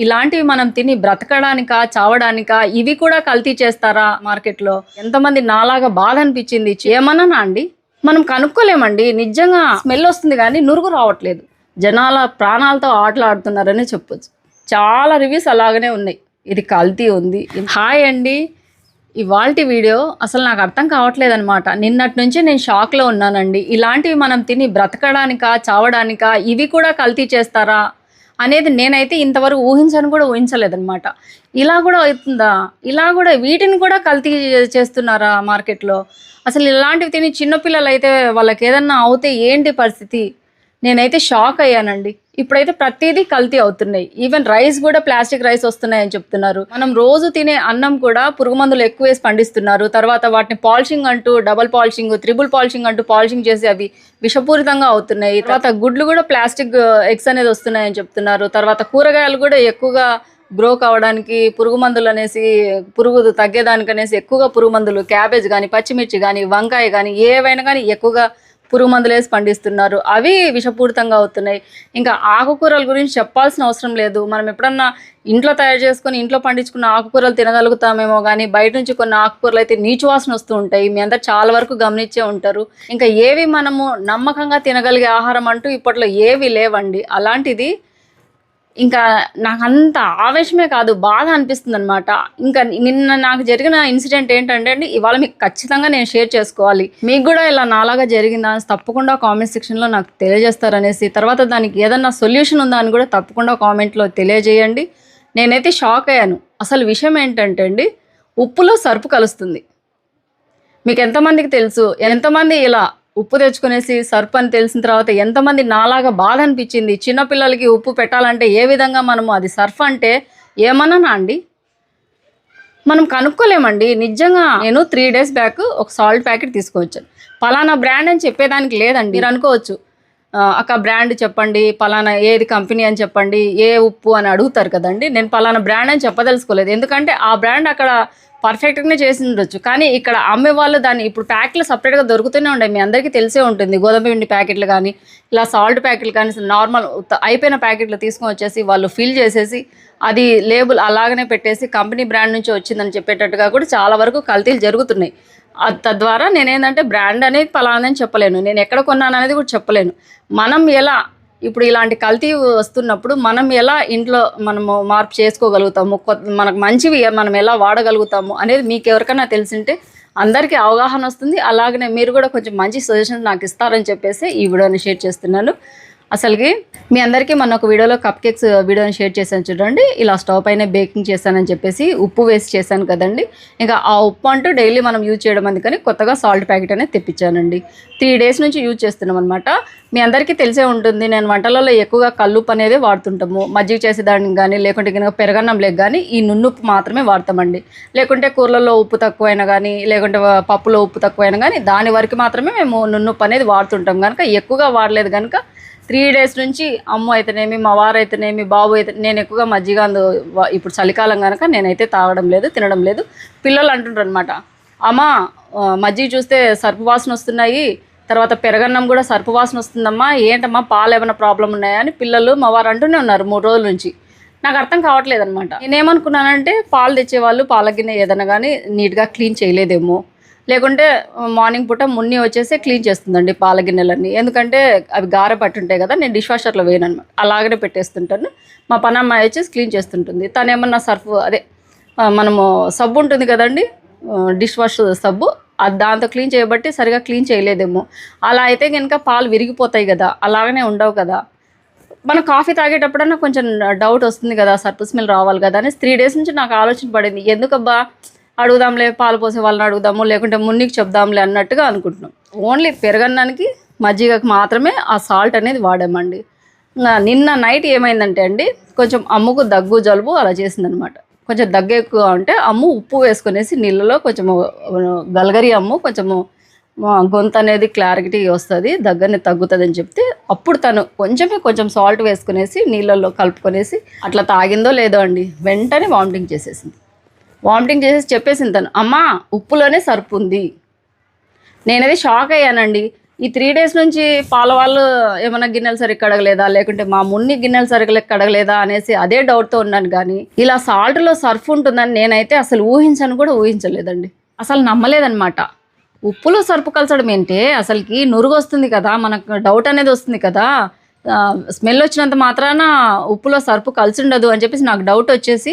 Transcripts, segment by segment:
ఇలాంటివి మనం తిని బ్రతకడానికా చావడానికా ఇవి కూడా కల్తీ చేస్తారా మార్కెట్లో? ఎంతమంది నాలాగా బాధ అనిపించింది. ఏమన్నా అండి? మనం కనుక్కోలేమండి. నిజంగా స్మెల్ వస్తుంది కానీ నురుగు రావట్లేదు. జనాల ప్రాణాలతో ఆటలాడుతున్నారని చెప్పొచ్చు. చాలా రివ్యూస్ అలాగనే ఉన్నాయి. ఇది కల్తీ ఉంది. హాయ్ అండి. ఇవాల్టి వీడియో అసలు నాకు అర్థం కావట్లేదు అనమాట నిన్నటి నుంచి నేను షాక్లో ఉన్నానండి. ఇలాంటివి మనం తిని బ్రతకడానికా చావడానికా ఇవి కూడా కల్తీ చేస్తారా? అనేది నేనైతే ఇంతవరకు ఊహించను కూడా ఊహించలేదన్నమాట. ఇలా కూడా అవుతుందా? ఇలా కూడా వీటిని కూడా కల్తీ చేస్తున్నారా మార్కెట్లో? అసలు ఇలాంటివి తిని చిన్నపిల్లలు అయితే వాళ్ళకి ఏదన్నా అవుతే ఏంటి పరిస్థితి? నేనైతే షాక్ అయ్యానండి. ఇప్పుడైతే ప్రతిదీ కల్తీ అవుతున్నాయి. ఈవెన్ రైస్ కూడా ప్లాస్టిక్ రైస్ వస్తున్నాయని చెప్తున్నారు. మనం రోజు తినే అన్నం కూడా పురుగు మందులు ఎక్కువ వేసి పండిస్తున్నారు. తర్వాత వాటిని పాలిషింగ్ అంటూ డబల్ పాలిషింగ్ త్రిబుల్ పాలిషింగ్ అంటూ పాలిషింగ్ చేసి అవి విషపూరితంగా అవుతున్నాయి. తర్వాత గుడ్లు కూడా ప్లాస్టిక్ ఎగ్స్ uh, అనేది వస్తున్నాయని చెప్తున్నారు. తర్వాత కూరగాయలు కూడా ఎక్కువగా గ్రో కావడానికి పురుగు మందులు అనేసి పురుగు తగ్గేదానికి అనేసి ఎక్కువగా పురుగు మందులు క్యాబేజ్ కానీ పచ్చిమిర్చి కానీ వంకాయ కానీ ఏవైనా కానీ ఎక్కువగా పురుగు మందులు వేసి పండిస్తున్నారు. అవి విషపూరితంగా అవుతున్నాయి. ఇంకా ఆకుకూరల గురించి చెప్పాల్సిన అవసరం లేదు. మనం ఎప్పుడన్నా ఇంట్లో తయారు చేసుకొని ఇంట్లో పండించుకున్న ఆకుకూరలు తినగలుగుతామేమో కానీ బయట నుంచి కొన్ని ఆకుకూరలు అయితే నీచు వాసన వస్తూ ఉంటాయి. మీ అందరు చాలా వరకు గమనించే ఉంటారు. ఇంకా ఏవి మనము నమ్మకంగా తినగలిగే ఆహారం అంటూ ఇప్పట్లో ఏవి లేవండి. అలాంటిది ఇంకా నాకు అంత ఆవేశమే కాదు బాధ అనిపిస్తుంది అనమాట ఇంకా నిన్న నాకు జరిగిన ఇన్సిడెంట్ ఏంటంటే అండి ఇవాళ మీకు ఖచ్చితంగా నేను షేర్ చేసుకోవాలి. మీకు కూడా ఇలా నాలాగా జరిగిందా అని తప్పకుండా కామెంట్ సెక్షన్లో నాకు తెలియజేస్తారనేసి తర్వాత దానికి ఏదన్నా సొల్యూషన్ ఉందా అని కూడా తప్పకుండా కామెంట్లో తెలియజేయండి. నేనైతే షాక్ అయ్యాను. అసలు విషయం ఏంటంటే అండి ఉప్పులో సరుపు కలుస్తుంది. మీకు ఎంతమందికి తెలుసు? ఎంతమంది ఇలా ఉప్పు తెచ్చుకునేసి సర్ప్ అని తెలిసిన తర్వాత ఎంతమంది నాలాగా బాధ అనిపించింది. చిన్నపిల్లలకి ఉప్పు పెట్టాలంటే ఏ విధంగా మనము అది సర్ఫ్ అంటే ఏమన్నానా అండి? మనం కనుక్కోలేమండి. నిజంగా నేను త్రీ డేస్ బ్యాక్ ఒక సాల్ట్ ప్యాకెట్ తీసుకొచ్చాను. పలానా బ్రాండ్ అని చెప్పేదానికి లేదండి. మీరు అనుకోవచ్చు. అక్క బ్రాండ్ చెప్పండి పలానా ఏది కంపెనీ అని చెప్పండి ఏ ఉప్పు అని అడుగుతారు కదండి. నేను పలానా బ్రాండ్ అని చెప్పదలుచుకోలేదు. ఎందుకంటే ఆ బ్రాండ్ అక్కడ పర్ఫెక్ట్గానే చేసి ఉండొచ్చు. కానీ ఇక్కడ అమ్మే వాళ్ళు దాన్ని ఇప్పుడు ప్యాకెట్లు సపరేట్గా దొరుకుతూనే ఉంటాయి. మీ అందరికీ తెలిసే ఉంటుంది. గోధుమ పిండి ప్యాకెట్లు కానీ ఇలా సాల్ట్ ప్యాకెట్లు కానీ నార్మల్ అయిపోయిన ప్యాకెట్లు తీసుకొని వచ్చేసి వాళ్ళు ఫిల్ చేసేసి అది లేబుల్ అలాగనే పెట్టేసి కంపెనీ బ్రాండ్ నుంచి వచ్చిందని చెప్పేటట్టుగా కూడా చాలా వరకు కల్తీలు జరుగుతున్నాయి. తద్వారా నేనేంటంటే బ్రాండ్ అనేది పలానని చెప్పలేను. నేను ఎక్కడ కొన్నాను అనేది కూడా చెప్పలేను. మనం ఎలా ఇప్పుడు ఇలాంటి కల్తీ వస్తున్నప్పుడు మనం ఎలా ఇంట్లో మనము మార్పు చేసుకోగలుగుతాము కొత్త మనకు మంచివి మనం ఎలా వాడగలుగుతాము అనేది మీకు ఎవరికైనా తెలిసింటే అందరికీ అవగాహన వస్తుంది. అలాగనే మీరు కూడా కొంచెం మంచి సజెషన్స్ నాకు ఇస్తారని చెప్పేసి ఈ వీడియోని షేర్ చేస్తున్నాను. అసలుకి మీ అందరికీ మొన్న ఒక వీడియోలో కప్ కేక్స్ వీడియోని షేర్ చేశాను చూడండి. ఇలా స్టవ్ పైన బేకింగ్ చేశానని చెప్పేసి ఉప్పు వేసి చేశాను కదండి. ఇంకా ఆ ఉప్పు అంటూ డైలీ మనం యూజ్ చేయడం అందుకని కొత్తగా సాల్ట్ ప్యాకెట్ అనేది తెప్పించానండి. త్రీ డేస్ నుంచి యూజ్ చేస్తున్నాం అనమాట మీ అందరికీ తెలిసే ఉంటుంది నేను వంటలలో ఎక్కువగా కల్లుప్పు అనేది వాడుతుంటాము. మజ్జిగ చేసేదానికి కానీ లేకుంటే కనుక పెరగన్నం లేక కానీ ఈ నున్నుప్పు మాత్రమే వాడతామండి. లేకుంటే కూరలలో ఉప్పు తక్కువైనా కానీ లేకుంటే పప్పులో ఉప్పు తక్కువైనా కానీ దాని వరకు మాత్రమే మేము నున్నుప్పు అనేది వాడుతుంటాం. కనుక ఎక్కువగా వాడలేదు కనుక త్రీ డేస్ నుంచి అమ్మ అయితేనేమి మా వారు అయితేనేమి బాబు అయితే నేను ఎక్కువగా మజ్జిగ అందు ఇప్పుడు చలికాలం కనుక నేనైతే తాగడం లేదు తినడం లేదు. పిల్లలు అంటుండ్రు అనమాట అమ్మ మజ్జిగ చూస్తే సర్పు వాసన వస్తున్నాయి తర్వాత పెరగన్నం కూడా సర్పు వాసన వస్తుందమ్మా ఏంటమ్మా పాలు ఏమైనా ప్రాబ్లం ఉన్నాయా అని పిల్లలు మా వారు అంటూనే ఉన్నారు మూడు రోజుల నుంచి. నాకు అర్థం కావట్లేదు అనమాట నేనేమనుకున్నానంటే పాలు తెచ్చేవాళ్ళు పాల గిన్నె ఏదైనా కానీ నీట్గా క్లీన్ చేయలేదేమో. లేకుంటే మార్నింగ్ పూట మున్ని వచ్చేసి క్లీన్ చేస్తుందండి పాల గిన్నెలన్నీ. ఎందుకంటే అవి గారె పట్టుంటాయి కదా నేను డిష్ వాషర్లో వేయను అనమాట అలాగనే పెట్టేస్తుంటాను. మా పనమ్మాయి వచ్చేసి క్లీన్ చేస్తుంటుంది. తను ఏమన్నా సర్ఫ్ అదే మనము సబ్బు ఉంటుంది కదండి డిష్ వాష్ సబ్బు అది దాంతో క్లీన్ చేయబట్టి సరిగా క్లీన్ చేయలేదేమో. అలా అయితే కనుక పాలు విరిగిపోతాయి కదా అలాగనే ఉండవు కదా. మనం కాఫీ తాగేటప్పుడన్నా కొంచెం డౌట్ వస్తుంది కదా సర్పు స్మెల్ రావాలి కదా అని త్రీ డేస్ నుంచి నాకు ఆలోచన పడింది. ఎందుకబ్బా అడుగుదాంలే పాలు పోసే వాళ్ళని అడుగుదాము లేకుంటే మున్నికి చెప్దాంలే అన్నట్టుగా అనుకుంటున్నాం. ఓన్లీ పెరగన్నానికి మజ్జిగకు మాత్రమే ఆ సాల్ట్ అనేది వాడామండి. నిన్న నైట్ ఏమైందంటే అండి కొంచెం అమ్ముకు దగ్గు జలుబు అలా చేసిందనమాట. కొంచెం దగ్గు ఎక్కువ ఉంటే అమ్ము ఉప్పు వేసుకునేసి నీళ్ళలో కొంచెము గలగరి అమ్ము కొంచెము గొంతు అనేది క్లారిటీ వస్తుంది దగ్గరని తగ్గుతుంది అని చెప్తే అప్పుడు తను కొంచెమే కొంచెం సాల్ట్ వేసుకునేసి నీళ్ళల్లో కలుపుకొనేసి అట్లా తాగిందో లేదో అండి వెంటనే వామిటింగ్ చేసేసింది. వామిటింగ్ చేసేసి చెప్పేసింది తను. అమ్మా ఉప్పులోనే సరుపు ఉంది నేనది షాక్ అయ్యానండి. ఈ త్రీ డేస్ నుంచి పాల వాళ్ళు ఏమైనా గిన్నెలు సరిగ్గా కడగలేదా? లేకుంటే మా మున్ని గిన్నెలు సరిగ్గా కడగలేదా అనేసి అదే డౌట్తో ఉన్నాను కానీ ఇలా సాల్ట్లో సర్ఫ్ ఉంటుందని నేనైతే అసలు ఊహించను కూడా ఊహించలేదండి. అసలు నమ్మలేదన్నమాట. ఉప్పులో సర్పు కలచడం ఏంటి అసలుకి నురుగు వస్తుంది కదా మనకు డౌట్ అనేది వస్తుంది కదా. స్మెల్ వచ్చినంత మాత్రాన ఉప్పులో సర్పు కలిసి ఉండదు అని చెప్పేసి నాకు డౌట్ వచ్చేసి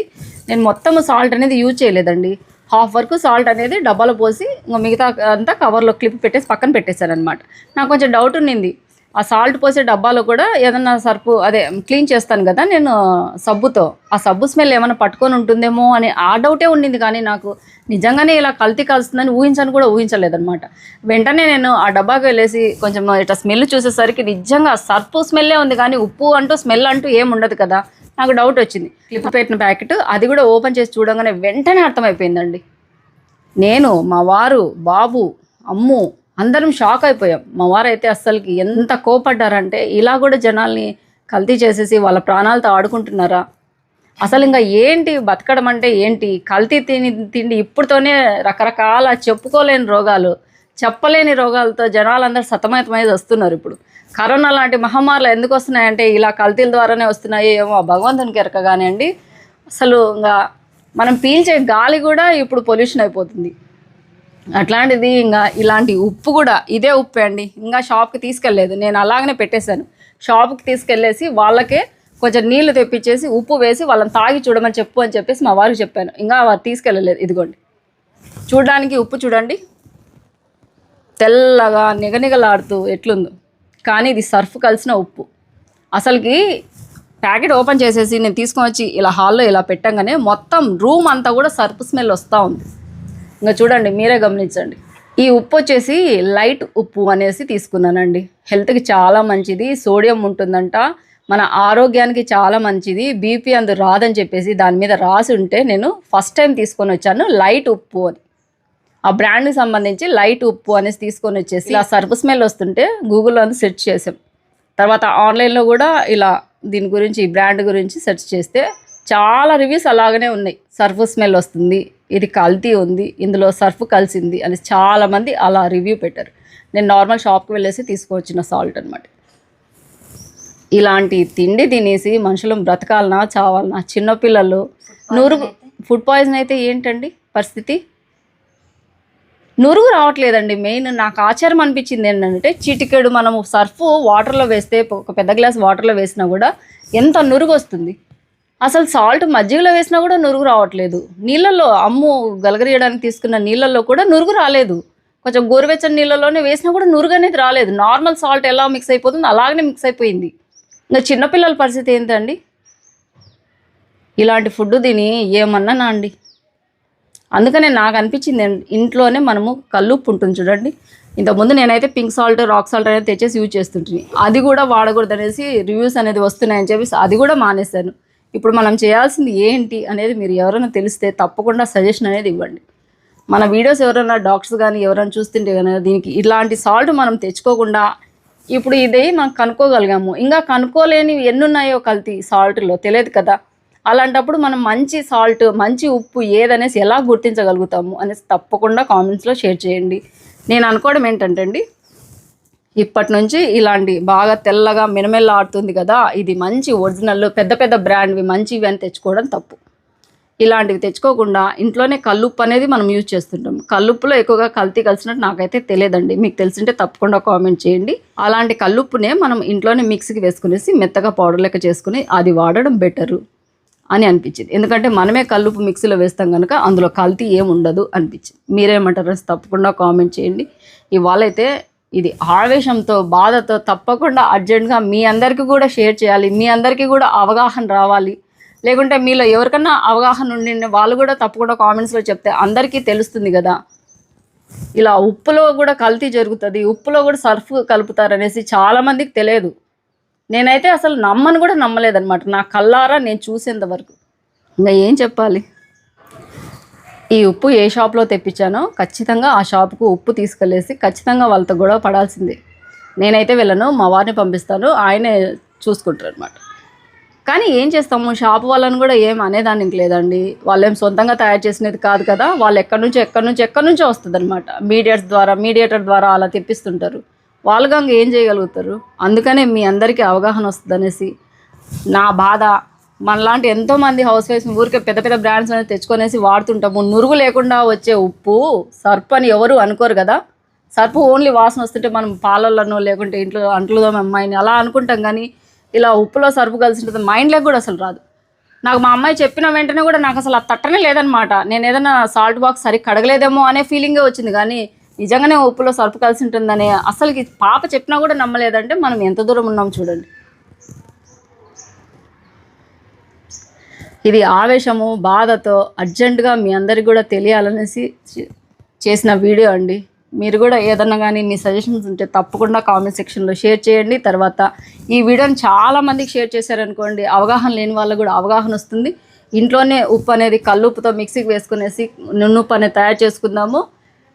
నేను మొత్తం సాల్ట్ అనేది యూజ్ చేయలేదండి. హాఫ్ వరకు సాల్ట్ అనేది డబ్బాలో పోసి ఇంకా మిగతా అంతా కవర్లో క్లిప్ పెట్టేసి పక్కన పెట్టేశాను అనమాట నాకు కొంచెం డౌట్ ఉండింది ఆ సాల్ట్ పోసే డబ్బాలో కూడా ఏదన్నా సర్పు అదే క్లీన్ చేస్తాను కదా నేను సబ్బుతో. ఆ సబ్బు స్మెల్ ఏమైనా పట్టుకొని ఉంటుందేమో అని ఆ డౌటే ఉండింది కానీ నాకు నిజంగానే ఇలా కల్తీ కలుస్తుందని ఊహించని కూడా ఊహించలేదన్నమాట. వెంటనే నేను ఆ డబ్బాకి వెళ్ళేసి కొంచెం ఇట్లా స్మెల్ చూసేసరికి నిజంగా సర్పు స్మెల్లే ఉంది కానీ ఉప్పు అంటూ స్మెల్ అంటూ ఏమి ఉండదు కదా. నాకు డౌట్ వచ్చింది. క్లిప్ పెట్టిన ప్యాకెట్ అది కూడా ఓపెన్ చేసి చూడగానే వెంటనే అర్థమైపోయిందండి. నేను మా వారు బాబు అమ్ము అందరం షాక్ అయిపోయాం. మా వారు అయితే అస్సలకి ఎంత కోపడ్డారంటే ఇలా కూడా జనాల్ని కల్తీ చేసేసి వాళ్ళ ప్రాణాలతో ఆడుకుంటున్నారా? అసలు ఇంకా ఏంటి బతకడం అంటే ఏంటి? కల్తీ తిని తిండి ఇప్పుడుతోనే రకరకాల చెప్పుకోలేని రోగాలు చెప్పలేని రోగాలతో జనాలందరూ సతమతమై వస్తున్నారు ఇప్పుడు. కరోనా లాంటి మహమ్మారులు ఎందుకు వస్తున్నాయంటే ఇలా కల్తీల ద్వారానే వస్తున్నాయి ఏమో భగవంతునికి ఎరకగానే అండి. అసలు ఇంకా మనం పీల్చే గాలి కూడా ఇప్పుడు పొల్యూషన్ అయిపోతుంది. అట్లాంటిది ఇంకా ఇలాంటి ఉప్పు కూడా ఇదే ఉప్పు అండి. ఇంకా షాప్కి తీసుకెళ్ళలేదు. నేను అలాగనే పెట్టేశాను. షాప్కి తీసుకెళ్ళేసి వాళ్ళకే కొంచెం నీళ్ళు తెప్పించేసి ఉప్పు వేసి వాళ్ళని తాగి చూడమని చెప్పు అని చెప్పేసి మా వారికి చెప్పాను. ఇంకా వారు తీసుకెళ్ళలేదు. ఇదిగోండి. చూడడానికి ఉప్పు చూడండి. తెల్లగా నిగనిగలాడుతూ ఎట్లుందో. కానీ ఇది సర్ఫ్ కలిసిన ఉప్పు. అసలుకి ప్యాకెట్ ఓపెన్ చేసేసి నేను తీసుకొని వచ్చి ఇలా హాల్లో ఇలా పెట్టంగానే మొత్తం రూమ్ అంతా కూడా సర్ఫ్ స్మెల్ వస్తూ ఉంది. ఇంకా చూడండి మీరే గమనించండి. ఈ ఉప్పు వచ్చేసి లైట్ ఉప్పు అనేసి తీసుకున్నానండి. హెల్త్కి చాలా మంచిది సోడియం ఉంటుందంట. మన ఆరోగ్యానికి చాలా మంచిది బీపీ అందు రాదని చెప్పేసి దాని మీద రాసి ఉంటే నేను ఫస్ట్ టైం తీసుకొని వచ్చాను లైట్ ఉప్పు అని. ఆ బ్రాండ్కి సంబంధించి లైట్ ఉప్పు అనేసి తీసుకొని వచ్చేసి ఇలా సర్ఫ్ స్మెల్ వస్తుంటే గూగుల్లో అంతా సెర్చ్ చేసాం తర్వాత ఆన్లైన్లో కూడా ఇలా దీని గురించి ఈ బ్రాండ్ గురించి సెర్చ్ చేస్తే చాలా రివ్యూస్ అలాగనే ఉన్నాయి. సర్ఫ్ స్మెల్ వస్తుంది ఇది కల్తీ ఉంది ఇందులో సర్ఫ్ కలిసింది అని చాలామంది అలా రివ్యూ పెట్టారు. నేను నార్మల్ షాప్కి వెళ్ళేసి తీసుకొచ్చిన సాల్ట్ అనమాట ఇలాంటి తిండి తినేసి మనుషులు బ్రతకాలనా చావాలనా? చిన్నపిల్లలు నూరు ఫుడ్ పాయిజన్ అయితే? ఏంటండి పరిస్థితి? నురుగు రావట్లేదండి మెయిన్ నాకు ఆశ్చర్యం అనిపించింది ఏంటంటే చిటికెడు మనము సర్ఫ్ వాటర్లో వేస్తే ఒక పెద్ద గ్లాస్ వాటర్లో వేసినా కూడా ఎంత నురుగు వస్తుంది? అసలు సాల్ట్ మజ్జిగలో వేసినా కూడా నురుగు రావట్లేదు. నీళ్ళల్లో అమ్ము గలగరియడానికి తీసుకున్న నీళ్ళల్లో కూడా నురుగు రాలేదు. కొంచెం గోరువెచ్చని నీళ్ళలోనే వేసినా కూడా నురుగు అనేది రాలేదు. నార్మల్ సాల్ట్ ఎలా మిక్స్ అయిపోతుందో అలాగనే మిక్స్ అయిపోయింది. ఇంకా చిన్నపిల్లల పరిస్థితి ఏంటండి? ఇలాంటి ఫుడ్ తిని ఏమన్నానా అండి? అందుకనే నాకు అనిపించింది ఇంట్లోనే మనము కల్లుప్పు ఉంటుంది చూడండి. ఇంతకుముందు నేనైతే పింక్ సాల్ట్ రాక్ సాల్ట్ అనేది తెచ్చేసి యూజ్ చేస్తుంటుంది అది కూడా వాడకూడదు అనేసి రివ్యూస్ అనేది వస్తున్నాయని చెప్పేసి అది కూడా మానేశాను. ఇప్పుడు మనం చేయాల్సింది ఏంటి అనేది మీరు ఎవరైనా తెలిస్తే తప్పకుండా సజెషన్ అనేది ఇవ్వండి. మన వీడియోస్ ఎవరైనా డాక్టర్స్ కానీ ఎవరైనా చూస్తుంటే కానీ దీనికి ఇలాంటి సాల్ట్ మనం తెచ్చుకోకుండా ఇప్పుడు ఇదే మనం కనుక్కోగలిగాము. ఇంకా కనుక్కోలేనివి ఎన్ని ఉన్నాయో కల్తీ సాల్ట్లో తెలియదు కదా. అలాంటప్పుడు మనం మంచి సాల్ట్ మంచి ఉప్పు ఏదనేసి ఎలా గుర్తించగలుగుతాము అనేసి తప్పకుండా కామెంట్స్లో షేర్ చేయండి. నేను అనుకోవడం ఏంటంటే అండి ఇప్పటి నుంచి ఇలాంటి బాగా తెల్లగా మినమెల్లాడుతుంది కదా ఇది మంచి ఒరిజినల్ పెద్ద పెద్ద బ్రాండ్వి మంచివి అని తెచ్చుకోవడం తప్పు. ఇలాంటివి తెచ్చుకోకుండా ఇంట్లోనే కల్లుప్పు అనేది మనం యూజ్ చేస్తుంటాం. కల్లుప్పులో ఎక్కువగా కల్తీ కలిసినట్టు నాకైతే తెలియదండి. మీకు తెలిసింటే తప్పకుండా కామెంట్ చేయండి. అలాంటి కల్లుప్పునే మనం ఇంట్లోనే మిక్సీకి వేసుకునేసి మెత్తగా పౌడర్ లెక్క చేసుకుని అది వాడడం బెటరు అని అనిపించింది. ఎందుకంటే మనమే కల్లుపు మిక్సీలో వేస్తాం కనుక అందులో కల్తీ ఏముండదు అనిపించింది. మీరేమంటారు తప్పకుండా కామెంట్ చేయండి. ఇవాళ అయితే ఇది ఆవేశంతో బాధతో తప్పకుండా అర్జెంటుగా మీ అందరికీ కూడా షేర్ చేయాలి. మీ అందరికీ కూడా అవగాహన రావాలి. లేకుంటే మీలో ఎవరికన్నా అవగాహన ఉండి వాళ్ళు కూడా తప్పకుండా కామెంట్స్లో చెప్తే అందరికీ తెలుస్తుంది కదా. ఇలా ఉప్పులో కూడా కల్తీ జరుగుతుంది. ఉప్పులో కూడా సర్ఫ్ కలుపుతారనేసి చాలామందికి తెలియదు. నేనైతే అసలు నమ్మను కూడా నమ్మలేదన్నమాట. నా కల్లారా నేను చూసేంత వరకు. ఇంకా ఏం చెప్పాలి? ఈ ఉప్పు ఏ షాప్లో తెప్పించానో ఖచ్చితంగా ఆ షాప్కు ఉప్పు తీసుకెళ్ళేసి ఖచ్చితంగా వాళ్ళతో గొడవ పడాల్సిందే. నేనైతే వెళ్ళను మా వారిని పంపిస్తాను ఆయనే చూసుకుంటారు అనమాట కానీ ఏం చేస్తాము? షాప్ వాళ్ళని కూడా ఏం అనేదానికి లేదండి. వాళ్ళు ఏం సొంతంగా తయారు చేసినది కాదు కదా వాళ్ళు ఎక్కడి నుంచి ఎక్కడి నుంచి ఎక్కడి నుంచో వస్తుంది అనమాట మీడియట్స్ ద్వారా మీడియేటర్ ద్వారా అలా తెప్పిస్తుంటారు. వాళ్ళు కనుక ఏం చేయగలుగుతారు? అందుకనే మీ అందరికీ అవగాహన వస్తుంది అనేసి నా బాధ మనలాంటి ఎంతోమంది హౌస్ వైఫ్స్ ఊరికే పెద్ద పెద్ద బ్రాండ్స్ అనేది తెచ్చుకొనేసి వాడుతుంటాము. నురుగు లేకుండా వచ్చే ఉప్పు సర్ప్ అని ఎవరు అనుకోరు కదా. సర్పు ఓన్లీ వాసన వస్తుంటే మనం పాలల్లోనో లేకుంటే ఇంట్లో అంట్లుదో అమ్మాయిని అలా అనుకుంటాం కానీ ఇలా ఉప్పులో సర్పు కలిసి ఉంటుంది మైండ్లోకి కూడా అసలు రాదు. నాకు మా అమ్మాయి చెప్పిన వెంటనే కూడా నాకు అసలు ఆ తట్టనే లేదనమాట నేను ఏదైనా సాల్ట్ బాక్స్ సరిగ్గా కడగలేదేమో అనే ఫీలింగే వచ్చింది కానీ నిజంగానే ఉప్పులో సర్పు కలిసి ఉంటుందని అసలుకి పాప చెప్పినా కూడా నమ్మలేదంటే మనం ఎంత దూరం ఉన్నాం చూడండి. ఇది ఆవేశము బాధతో అర్జెంటుగా మీ అందరికి కూడా తెలియాలనేసి చే- చేసిన వీడియో అండి. మీరు కూడా ఏదన్నా కానీ మీ సజెషన్స్ ఉంటే తప్పకుండా కామెంట్ సెక్షన్లో షేర్ చేయండి. తర్వాత ఈ వీడియోని చాలా మందికి షేర్ చేశారనుకోండి అవగాహన లేని వాళ్ళకు కూడా అవగాహన వస్తుంది. ఇంట్లోనే ఉప్పు అనేది కల్లుప్పుతో మిక్సీకి వేసుకునేసి నున్నుప్పు అనేది తయారు చేసుకుందాము.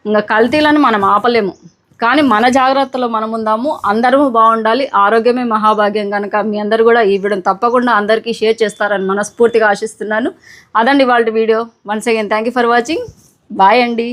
ఇంకా కల్తీలను మనం ఆపలేము. కానీ మన జాగ్రత్తలో మనం ఉందాము అందరము బాగుండాలి ఆరోగ్యమే మహాభాగ్యం కనుక మీ అందరు కూడా ఈ వీడియోని తప్పకుండా అందరికీ షేర్ చేస్తారని మనస్ఫూర్తిగా ఆశిస్తున్నాను. అదండి వాళ్ళ video. Once again thank you for watching bye అండి.